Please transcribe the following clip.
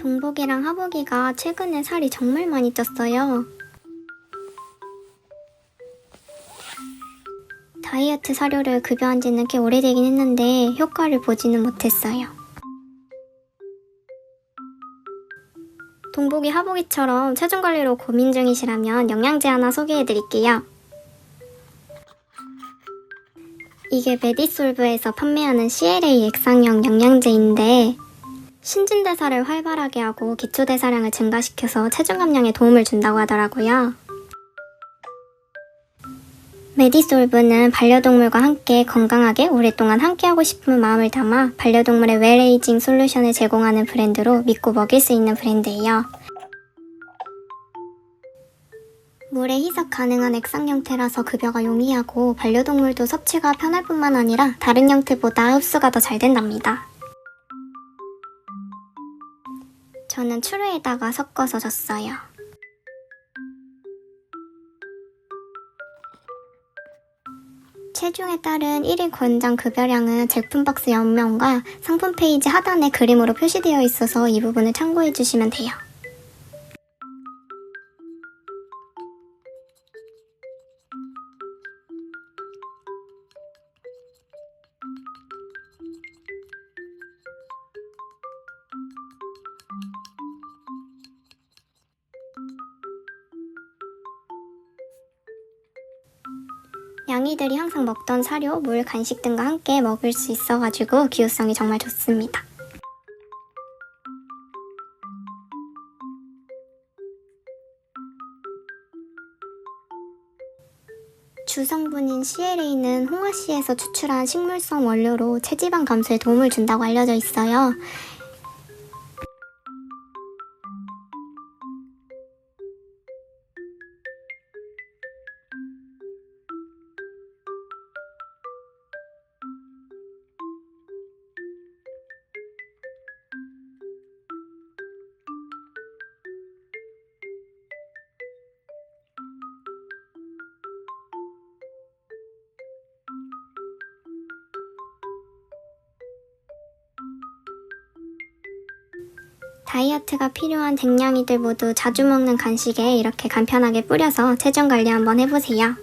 동복이랑 하복이가 최근에 살이 정말 많이 쪘어요. 다이어트 사료를 급여한 지는 꽤 오래되긴 했는데 효과를 보지는 못했어요. 동복이 하복이처럼 체중 관리로 고민 중이시라면 영양제 하나 소개해 드릴게요. 이게 메디솔브에서 판매하는 CLA 액상형 영양제인데 신진대사를 활발하게 하고 기초대사량을 증가시켜서 체중 감량에 도움을 준다고 하더라고요. 메디솔브는 반려동물과 함께 건강하게 오랫동안 함께하고 싶은 마음을 담아 반려동물의 웰에이징 솔루션을 제공하는 브랜드로 믿고 먹일 수 있는 브랜드예요. 물에 희석 가능한 액상 형태라서 급여가 용이하고 반려동물도 섭취가 편할 뿐만 아니라 다른 형태보다 흡수가 더 잘 된답니다. 저는 추루에다가 섞어서 줬어요. 체중에 따른 1일 권장 급여량은 제품 박스 옆면과 상품 페이지 하단에 그림으로 표시되어 있어서 이 부분을 참고해 주시면 돼요. 양이들이 항상 먹던 사료, 물, 간식 등과 함께 먹을 수 있어가지고 기호성이 정말 좋습니다. 주성분인 CLA는 홍화씨에서 추출한 식물성 원료로 체지방 감소에 도움을 준다고 알려져 있어요. 다이어트가 필요한 댕냥이들 모두 자주 먹는 간식에 이렇게 간편하게 뿌려서 체중 관리 한번 해보세요.